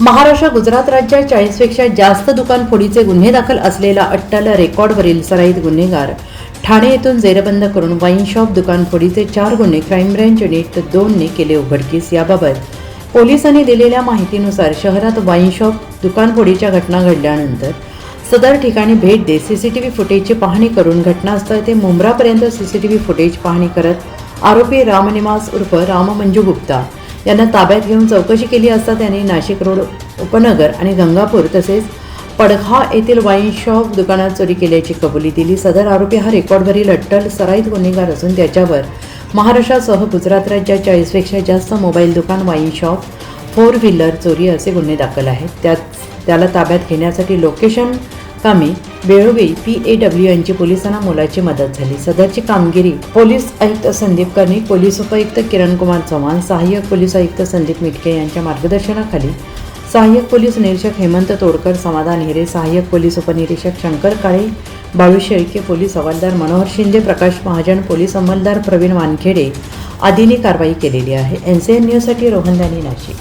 महाराष्ट्र गुजरात राज्यात चाळीसपेक्षा जास्त दुकान फोडीचे गुन्हे दाखल असलेला अट्टल रेकॉर्डवरील सराईत गुन्हेगार. ठाणे येथून जेरबंद करून वाईन शॉप दुकान फोडीचे चार गुन्हे क्राईम ब्रँच युनिट दोनने केले उघडकीस याबाबत. पोलिसांनी दिलेल्या माहितीनुसार शहरात वाईन शॉप दुकान फोडीच्या घटना घडल्यानंतर सदर ठिकाणी भेट देत सीसीटीव्ही फुटेजची पाहणी करून घटनास्थळ ते मुंब्रापर्यंत सीसीटीव्ही फुटेज पाहणी करत आरोपी रामनिवास उर्फ राममंजू गुप्ता यांना ताब्यात घेऊन चौकशी केली असता त्यांनी नाशिक रोड उपनगर आणि गंगापूर तसेच पडघा येथील वाईन शॉप दुकानात चोरी केल्याची कबुली दिली. सदर आरोपी हा रेकॉर्डवरील अट्टल सराईत गुन्हेगार असून त्याच्यावर महाराष्ट्रासह गुजरात राज्यात चाळीसपेक्षा जास्त मोबाईल दुकान वाईन शॉप फोर व्हीलर चोरी असे गुन्हे दाखल आहेत. त्यात त्याला ताब्यात घेण्यासाठी लोकेशन कामे वेळोवेळी पी ए डब्ल्यू यांची पोलिसांना मोलाची मदत झाली. सदरची कामगिरी पोलीस आयुक्त संदीप कर्णिक पोलीस उपायुक्त किरण कुमार चव्हाण सहाय्यक पोलीस आयुक्त संदीप मिटके यांच्या मार्गदर्शनाखाली सहाय्यक पोलीस निरीक्षक हेमंत तोडकर समाधान हिरे सहाय्यक पोलीस उपनिरीक्षक शंकर काळे बाळू शेळके पोलीस हवालदार मनोहर शिंदे प्रकाश महाजन पोलीस अंमलदार प्रवीण वानखेडे आदींनी कारवाई केलेली आहे. एन सी एन न्यूजसाठी रोहनदानी नाशिक.